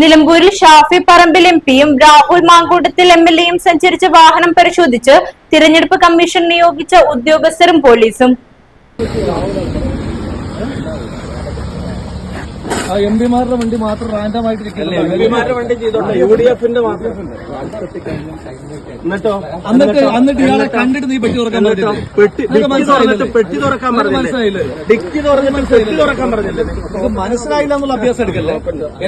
നിലമ്പൂരിൽ ഷാഫി പറമ്പിൽ എം പിയും Rahul Mamkootathil M L എയും സഞ്ചരിച്ച വാഹനം പരിശോധിച്ച് തിരഞ്ഞെടുപ്പ് കമ്മീഷൻ നിയോഗിച്ച ഉദ്യോഗസ്ഥരും പോലീസും. എം പിമാരുടെ വണ്ടി മാത്രം റാൻഡമായിട്ട് എന്നിട്ടോ? എന്നിട്ട്? എന്നിട്ട് ഇയാളെ കണ്ടിട്ട് നീ പെട്ടി തുറക്കാൻ പറ്റില്ല പെട്ടി തുറക്കാൻ മനസ്സിലായില്ലേ? ഡിക്കി തുറന്നിട്ട് പെട്ടി തുറക്കാൻ പറഞ്ഞില്ലേ? മനസ്സിലായില്ല എന്നുള്ള അഭ്യാസം എടുക്കല്ലേ?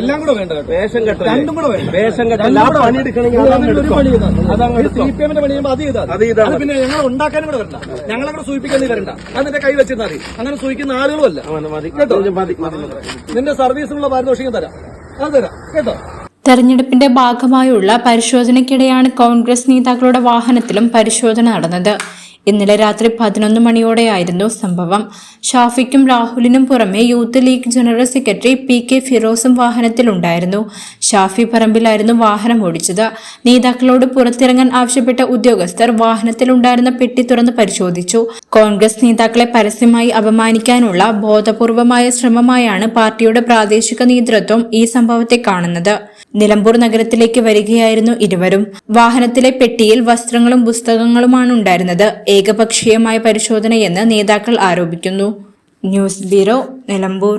എല്ലാം കൂടെ വേണ്ട കേട്ടോ. വേഷം കെട്ടല്ലേ രണ്ടും കൂടെ വേണ്ട. വേഷം കെട്ടല്ല പണി എടുക്കണമെങ്കിൽ. സി പി എമ്മിന്റെ പണി ചെയ്യുമ്പോൾ അത് ചെയ്താൽ അത് ചെയ്താൽ പിന്നെ ഞങ്ങൾ ഉണ്ടാക്കാനും കൂടെ വരണ്ട. ഞങ്ങളെ കൂടെ സൂചിപ്പിക്കാൻ വരണ്ട. അത് നിന്റെ കൈ വെച്ചിരുന്നാൽ അങ്ങനെ സൂചിക്കുന്ന ആളുകളുമല്ല അല്ല. കേട്ടോ. നിന്റെ സർവീസിനുള്ള പാരിതോഷികം തരാം. അത് തരാം. കേട്ടോ? തെരഞ്ഞെടുപ്പിന്റെ ഭാഗമായുള്ള പരിശോധനയ്ക്കിടെയാണ് കോൺഗ്രസ് നേതാക്കളുടെ വാഹനത്തിലും പരിശോധന നടന്നത്. ഇന്നലെ രാത്രി പതിനൊന്ന് മണിയോടെയായിരുന്നു സംഭവം. ഷാഫിക്കും രാഹുലിനും പുറമെ youth league general secretary P K ഫിറോസും വാഹനത്തിലുണ്ടായിരുന്നു. ഷാഫി പറമ്പിലായിരുന്നു വാഹനം ഓടിച്ചത്. നേതാക്കളോട് പുറത്തിറങ്ങാൻ ആവശ്യപ്പെട്ട ഉദ്യോഗസ്ഥർ വാഹനത്തിലുണ്ടായിരുന്ന പെട്ടി തുറന്ന് പരിശോധിച്ചു. കോൺഗ്രസ് നേതാക്കളെ പരസ്യമായി അപമാനിക്കാനുള്ള ബോധപൂർവമായ ശ്രമമായാണ് പാർട്ടിയുടെ പ്രാദേശിക നേതൃത്വം ഈ സംഭവത്തെ കാണുന്നത്. നിലമ്പൂർ നഗരത്തിലേക്ക് വരികയായിരുന്നു ഇരുവരും. വാഹനത്തിലെ പെട്ടിയിൽ വസ്ത്രങ്ങളും പുസ്തകങ്ങളുമാണ് ഉണ്ടായിരുന്നത് ഏകപക്ഷീയമായ പരിശോധനയെന്ന് നേതാക്കൾ ആരോപിക്കുന്നു. News bureau Nilambur.